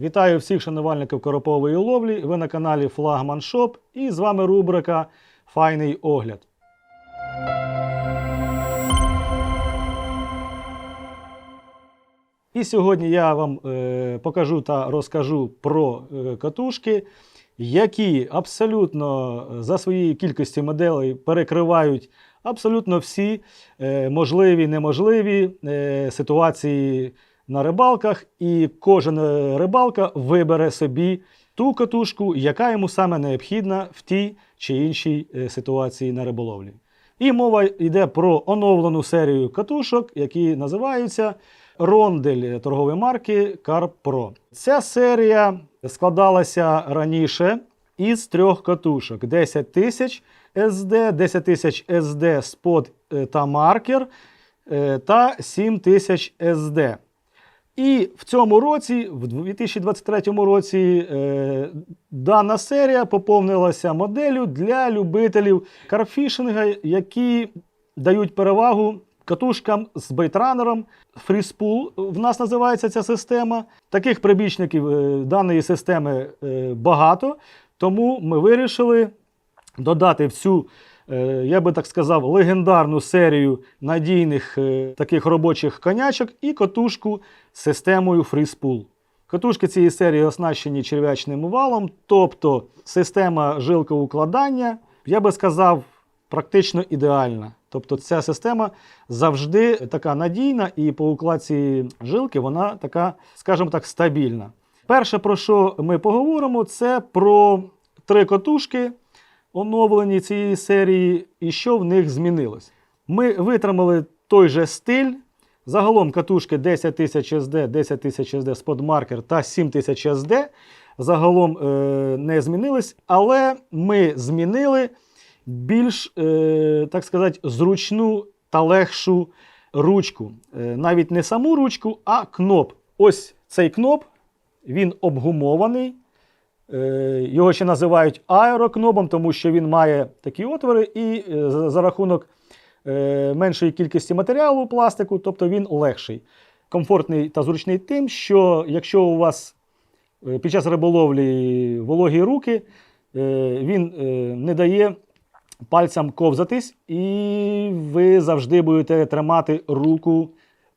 Вітаю всіх шанувальників коропової ловлі. Ви на каналі Флагман Шоп і з вами рубрика Файний огляд. І сьогодні я вам е, покажу та розкажу про е, катушки, які абсолютно за своєю кількістю моделей перекривають абсолютно всі е, можливі неможливі е, ситуації на рибалках, і кожен е, рибалка вибере собі ту катушку, яка йому саме необхідна в тій чи іншій е, ситуації на риболовлі. І мова йде про оновлену серію катушок, які називаються Рондель торгової марки Carp Pro. Ця серія складалася раніше із трьох катушок: 10 тисяч SD, 10 тисяч SD спод е, та маркер та 7 тисяч SD. І в цьому році, в 2023 році, е, дана серія поповнилася моделлю для любителів карфішинга, які дають перевагу катушкам з бейтранером. Фріспул в нас називається ця система. Таких прибічників е, даної системи е, багато, тому ми вирішили додати в цю, я би так сказав, легендарну серію надійних е, таких робочих конячок і катушку з системою FreeSpool. Катушки цієї серії оснащені черв'ячним валом, тобто система жилковукладання, я би сказав, практично ідеальна. Тобто ця система завжди така надійна, і по укладці жилки вона така, скажімо так, стабільна. Перше, про що ми поговоримо, це про три катушки, оновлені цієї серії, і що в них змінилось. Ми витримали той же стиль. Загалом катушки 10 тисяч SD, 10 тисяч SD сподмаркер та 7 тисяч SD загалом е, не змінились, але ми змінили більш, е, так сказати, зручну та легшу ручку. Е, навіть не саму ручку, а кноп. Ось цей кноп, він обгумований. Е, Його ще називають аерокнопом, тому що він має такі отвори, і е, за- рахунок е, меншої кількості матеріалу пластику, тобто він легший. Комфортний та зручний тим, що якщо у вас під час риболовлі вологі руки, він не дає пальцям ковзатись, і ви завжди будете тримати руку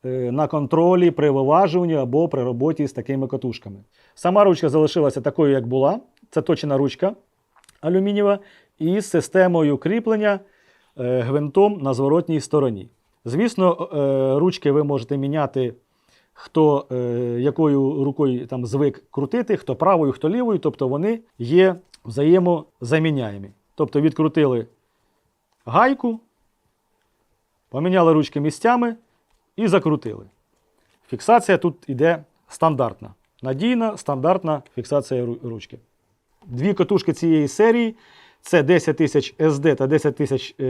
на контролі при виважуванні або при роботі з такими катушками. Сама ручка залишилася такою, як була. Це точена ручка алюмінієва із системою кріплення е, гвинтом на зворотній стороні. Звісно, е, ручки ви можете міняти, хто е, якою рукою там звик крутити, хто правою, хто лівою, тобто вони є взаємозаміняємі. Тобто відкрутили гайку, поміняли ручки місцями і закрутили. Фіксація тут іде стандартна. Надійна, стандартна фіксація ручки. Дві катушки цієї серії це 10 тисяч SD та 10 тисяч е,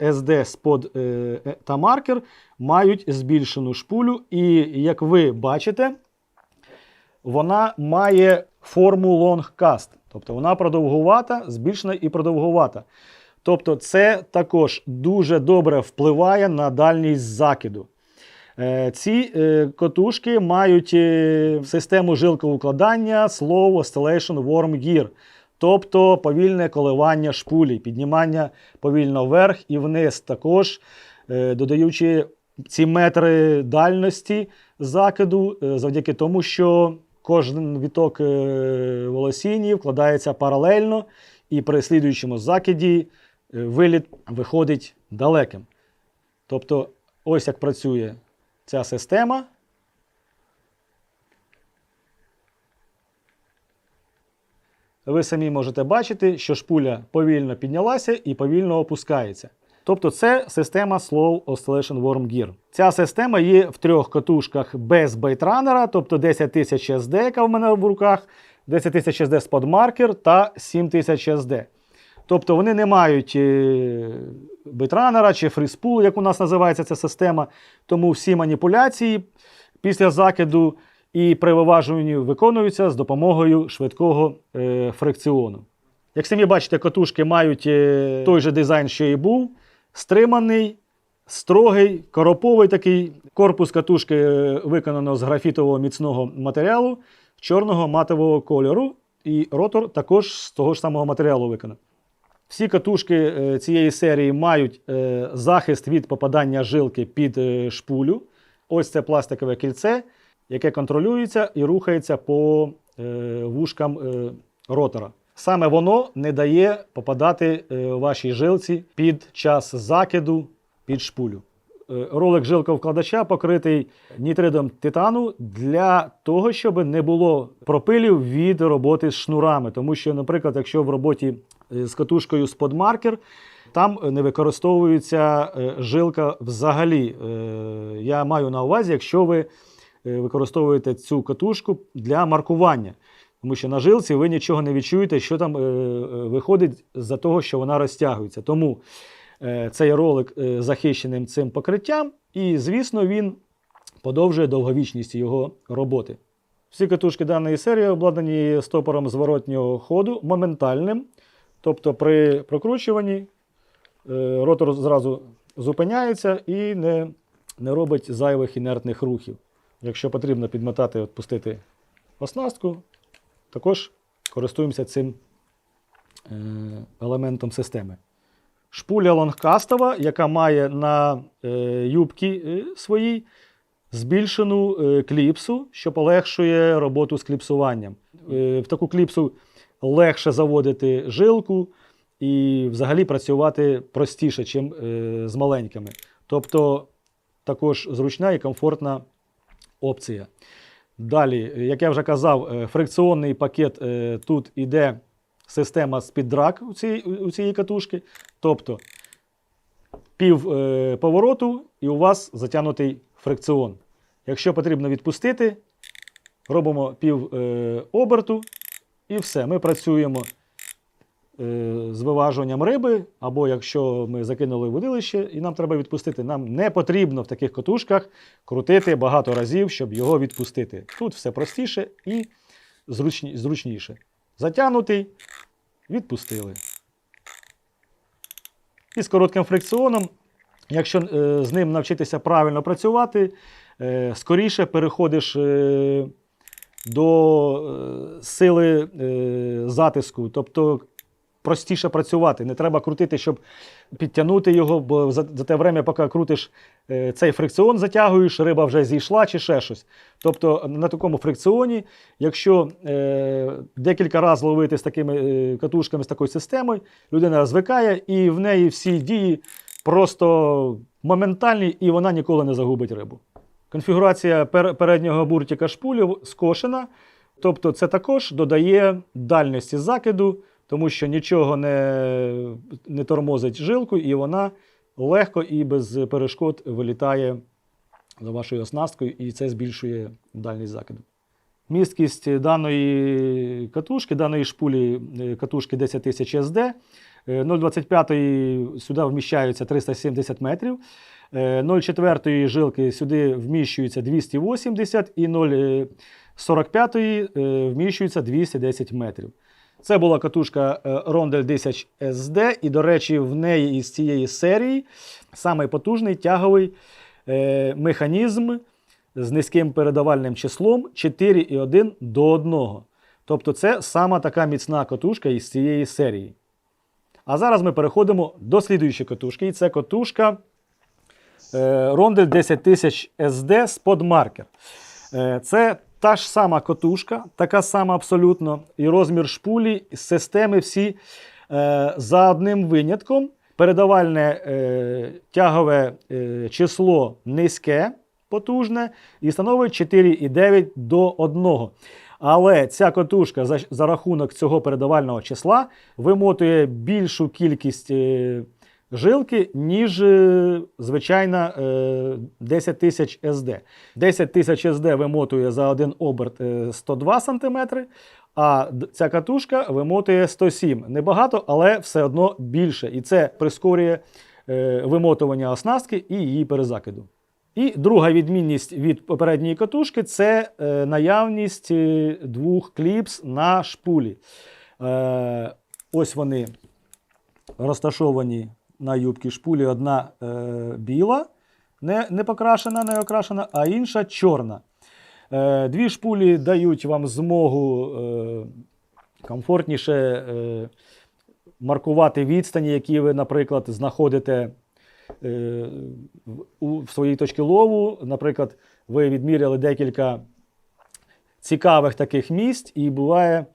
SD спод е, е, та маркер, мають збільшену шпулю. І як ви бачите, вона має форму long cast. Тобто вона продовгувата, збільшена і продовгувата. Тобто, це також дуже добре впливає на дальність закиду. Е, Ці е, котушки мають е, систему жилковукладання Slow Oscillation Worm Gear, тобто повільне коливання шпулі, піднімання повільно вверх і вниз, також додаючи ці метри дальності закиду, завдяки тому, що кожен віток волосіння вкладається паралельно, і при слідуючому закиді виліт виходить далеким. Тобто, ось як працює ця система. Ви самі можете бачити, що шпуля повільно піднялася і повільно опускається. Тобто це система Slow Oscillation Worm Gear. Ця система є в трьох катушках без бейтранера, тобто 10 тисяч SD, яка в мене в руках, 10 тисяч SD сподмаркер та 7 тисяч SD. Тобто вони не мають е, бейтранера чи фріспул, як у нас називається ця система. Тому всі маніпуляції після закиду і при виконуються з допомогою швидкого е, фрикціону. Як самі бачите, катушки мають е, той же дизайн, що і був, стриманий, строгий, короповий такий. Корпус катушки виконано з графітового міцного матеріалу, чорного матового кольору, і ротор також з того ж самого матеріалу виконаний. Всі катушки е, цієї серії мають е, захист від попадання жилки під е, шпулю. Ось це пластикове кільце, яке контролюється і рухається по вушкам ротора. Саме воно не дає попадати вашій жилці під час закиду під шпулю. Е, Ролик жилковкладача покритий нітридом титану для того, щоб не було пропилів від роботи з шнурами. Тому що, наприклад, якщо в роботі е, з катушкою сподмаркер, там не використовується е, жилка взагалі. Е, Я маю на увазі, якщо ви е, використовуєте цю катушку для маркування. Тому що на жилці ви нічого не відчуєте, що там е, е, виходить за того, що вона розтягується. Тому е, цей ролик е, захищеним цим покриттям, і, звісно, він подовжує довговічність його роботи. Всі катушки даної серії обладнані стопором зворотнього ходу моментальним. Тобто при прокручуванні е, ротор зразу зупиняється і не, не робить зайвих інертних рухів. Якщо потрібно підмотати, відпустити оснастку, також користуємося цим е, елементом системи. Шпуля лонгкастова, яка має на е, юбці е, своїй збільшену е, кліпсу, що полегшує роботу з кліпсуванням. В таку кліпсу легше заводити жилку і взагалі працювати простіше, ніж з маленькими. Тобто також зручна і комфортна опція. Далі, як я вже казав, фрикціонний пакет тут іде система спіддрак у цієї, у цієї катушки. Тобто пів е, повороту і у вас затягнутий фрикціон. Якщо потрібно відпустити, робимо пів е, оберту і все. Ми працюємо е, з виважуванням риби, або якщо ми закинули водилище і нам треба відпустити, нам не потрібно в таких катушках крутити багато разів, щоб його відпустити. Тут все простіше і зручні, зручніше. Затягнутий, відпустили. І з коротким фрикціоном, якщо е, з ним навчитися правильно працювати, е, скоріше переходиш е, до сили затиску. Тобто простіше працювати. Не треба крутити, щоб підтягнути його, бо за, за те время, поки крутиш е, цей фрикціон, затягуєш, риба вже зійшла чи ще щось. Тобто на такому фрикціоні, якщо е, декілька разів ловити з такими е, катушками, з такою системою, людина звикає і в неї всі дії просто моментальні, і вона ніколи не загубить рибу. Конфігурація пер- переднього буртика шпулів скошена. Тобто це також додає дальності закиду, тому що нічого не, не тормозить жилку, і вона легко і без перешкод вилітає за вашою оснасткою, і це збільшує дальність закиду. Місткість даної катушки, даної шпулі е, катушки 10 тисяч SD. е, 0,25 сюди вміщаються 370 метрів. е, 0,4 жилки сюди вміщується 280 і 0,45 е, вміщується 210 метрів. Це була катушка е, Rondelь 10 SD, і, до речі, в неї із цієї серії самий потужний тяговий е, механізм з низьким передавальним числом 4,1 до 1. Тобто це сама така міцна катушка із цієї серії. А зараз ми переходимо до слідуючої катушки. І це катушка е, Rondelь 10000 SD Spot Е, Це та ж сама катушка, така сама абсолютно, і розмір шпулі, і системи всі е, за одним винятком. Передавальне е, тягове е, число низьке, потужне, і становить 4,9 до 1. Але ця катушка за, за рахунок цього передавального числа вимотує більшу кількість е, жилки, ніж е, звичайна е, 10 тисяч SD. 10 тисяч SD вимотує за один оберт е, 102 см, а ця катушка вимотує 107. Небагато, але все одно більше. І це прискорює е, вимотування оснастки і її перезакиду. І друга відмінність від попередньої катушки це е, наявність е, двох кліпс на шпулі. Е, ось вони розташовані на юбці шпулі. Одна е, біла, не, не покрашена, не окрашена, а інша чорна. Е, Дві шпулі дають вам змогу е, комфортніше е, маркувати відстані, які ви, наприклад, знаходите е, у в своїй точці лову. Наприклад, ви відміряли декілька цікавих таких місць, і буває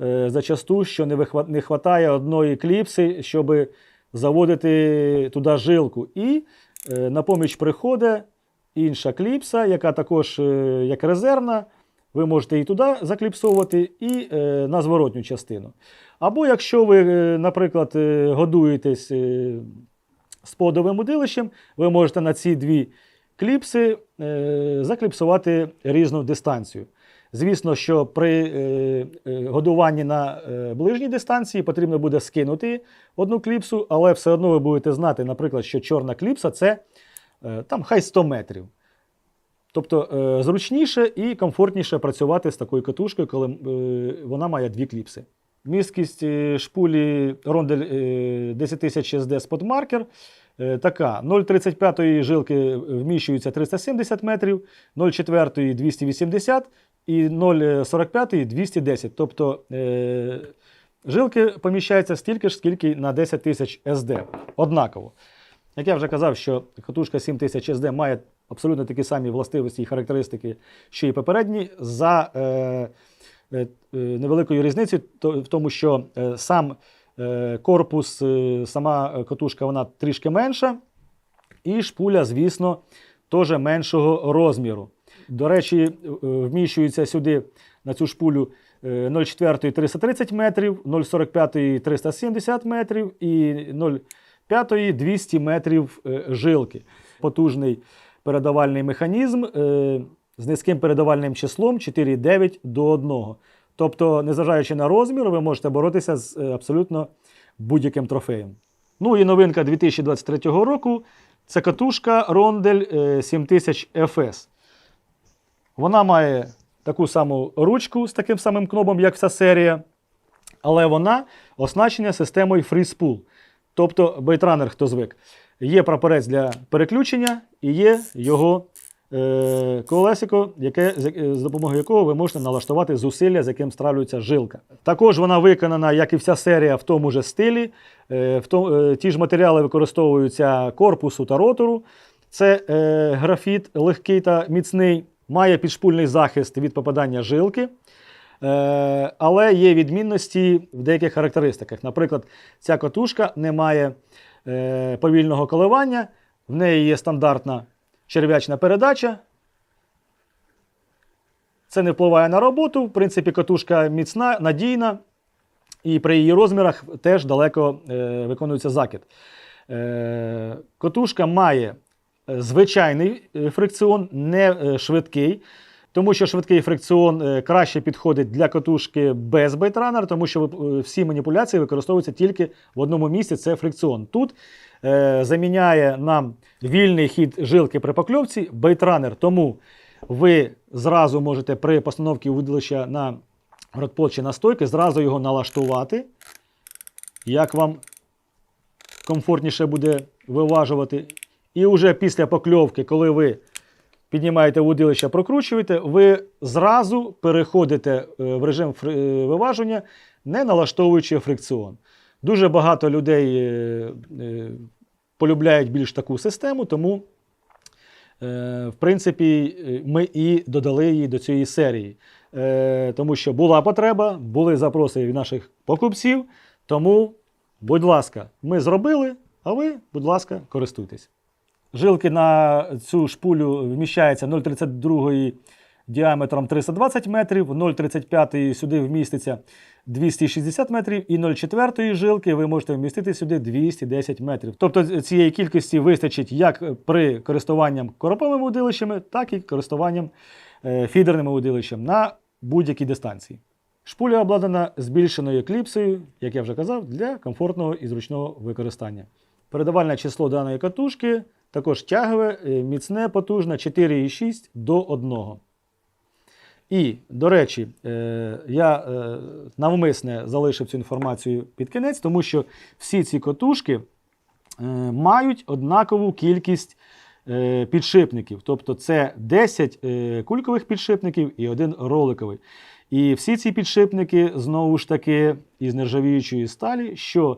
е, зачасту, що не вистачає одної кліпси, щоб заводити туди жилку. І е, на поміч приходить інша кліпса, яка також е, як резервна. Ви можете і туди закліпсовувати, і е, на зворотню частину. Або якщо ви, наприклад, годуєтесь сподовим удилищем, ви можете на ці дві кліпси закліпсувати різну дистанцію. Звісно, що при е, е, годуванні на е, ближній дистанції потрібно буде скинути одну кліпсу, але все одно ви будете знати, наприклад, що чорна кліпса це там хай 100 метрів. Тобто зручніше і комфортніше працювати з такою катушкою, коли вона має дві кліпси. Місткість шпулі Рондель е, 10000 SD Spot е, така: 0,35 жилки вміщується 370 метрів, 0,4 280 і 0,45 210. Тобто е, жилки поміщаються стільки ж, скільки на 10 тисяч SD. Однаково. Як я вже казав, що катушка 7000 SD має абсолютно такі самі властивості і характеристики, що і попередні, за е, е, е, невеликою різницею то- в тому, що е, сам е, корпус, е, сама катушка вона трішки менша, і шпуля, звісно, теж меншого розміру. До речі, е, вміщується сюди на цю шпулю е, 0,4 330 метрів, 0,45 370 метрів і 0,5 200 метрів е, жилки. Потужний передавальний механізм е, з низьким передавальним числом 4,9 до 1. Тобто, незважаючи на розмір, ви можете боротися з е, абсолютно будь-яким трофеєм. Ну і новинка 2023 року це катушка Рондель е, 7000 FS. Вона має таку саму ручку з таким самим кнопом, як вся серія, але вона оснащена системою FreeSpool. Тобто бейтранер, хто звик. Є прапорець для переключення і є його е, колесико, яке, з, допомогою якого ви можете налаштувати зусилля, з яким стравлюється жилка. Також вона виконана, як і вся серія, в тому же стилі. Е, в то, е, ті ж матеріали використовуються корпусу та ротору. Це е, графіт легкий та міцний, має підшпульний захист від попадання жилки. Е, але є відмінності в деяких характеристиках. Наприклад, ця катушка не має е, повільного коливання, в неї є стандартна черв'ячна передача. Це не впливає на роботу. В принципі, катушка міцна, надійна, і при її розмірах теж далеко е, виконується закид. Е, катушка має звичайний е, фрикціон, не е, швидкий. Тому що швидкий фрикціон е, краще підходить для катушки без бейтранер, тому що е, всі маніпуляції використовуються тільки в одному місці це фрикціон. Тут е, заміняє нам вільний хід жилки при покльовці бейтранер. Тому ви зразу можете при постановці удилища на ротпот чи на стойки зразу його налаштувати, як вам комфортніше буде виважувати. І вже після покльовки, коли ви піднімаєте удилище, прокручуєте, ви зразу переходите е, в режим е, не налаштовуючи фрикціон. Дуже багато людей е, полюбляють більш таку систему, тому, в принципі, ми і додали її до цієї серії. Тому що була потреба, були запроси від наших покупців. Тому, будь ласка, ми зробили, а ви, будь ласка, користуйтесь. Жилки на цю шпулю вміщається 0,32 діаметром 320 метрів, 0,35 сюди вміститься 260 метрів, і 0,4 жилки ви можете вмістити сюди 210 метрів. Тобто цієї кількості вистачить як при користуванням короповими удилищами, так і користуванням е, фідерними удилищем на будь-якій дистанції. Шпуля обладнана збільшеною кліпсою, як я вже казав, для комфортного і зручного використання. Передавальне число даної катушки також тягове, е, міцне, потужне 4,6 до 1. І, до речі, е, я е, навмисне залишив цю інформацію під кінець, тому що всі ці катушки е, мають однакову кількість підшипників. Тобто це 10 е, кулькових підшипників і один роликовий. І всі ці підшипники знову ж таки із нержавіючої сталі, що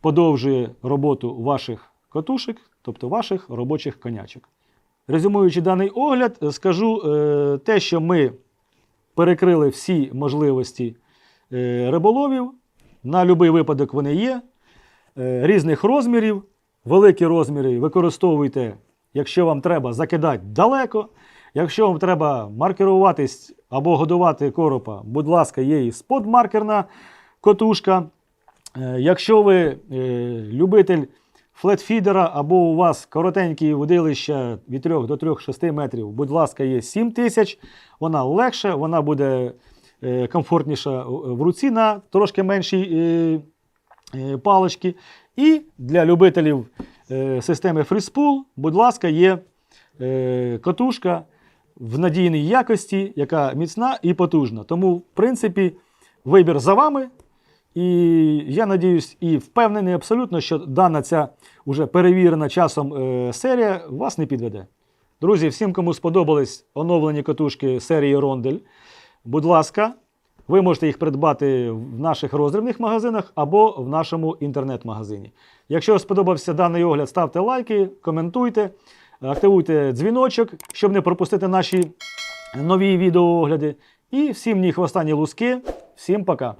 подовжує роботу ваших катушек, тобто ваших робочих конячок. Резюмуючи даний огляд, скажу е, те, що ми перекрили всі можливості е, риболовів. На будь-який випадок вони є. Е, різних розмірів. Великі розміри використовуйте, якщо вам треба закидати далеко. Якщо вам треба маркеруватись або годувати коропа, будь ласка, є і спот-маркерна котушка. Е, Якщо ви е, любитель флетфідера або у вас коротенькі водилища від 3 до 3-6 метрів, будь ласка, є 7000. Вона легша, вона буде е, комфортніша в руці на трошки меншій е, е, паличці. І для любителів системи FreeSpool, будь ласка, є катушка в надійній якості, яка міцна і потужна. Тому, в принципі, вибір за вами. І я надіюсь і впевнений абсолютно, що дана ця уже перевірена часом е, серія вас не підведе. Друзі, всім, кому сподобались оновлені катушки серії Рондель, будь ласка, ви можете їх придбати в наших роздрібних магазинах або в нашому інтернет-магазині. Якщо сподобався даний огляд, ставте лайки, коментуйте, активуйте дзвіночок, щоб не пропустити наші нові відеоогляди. І всім ні хвоста, ні луски. Всім пока!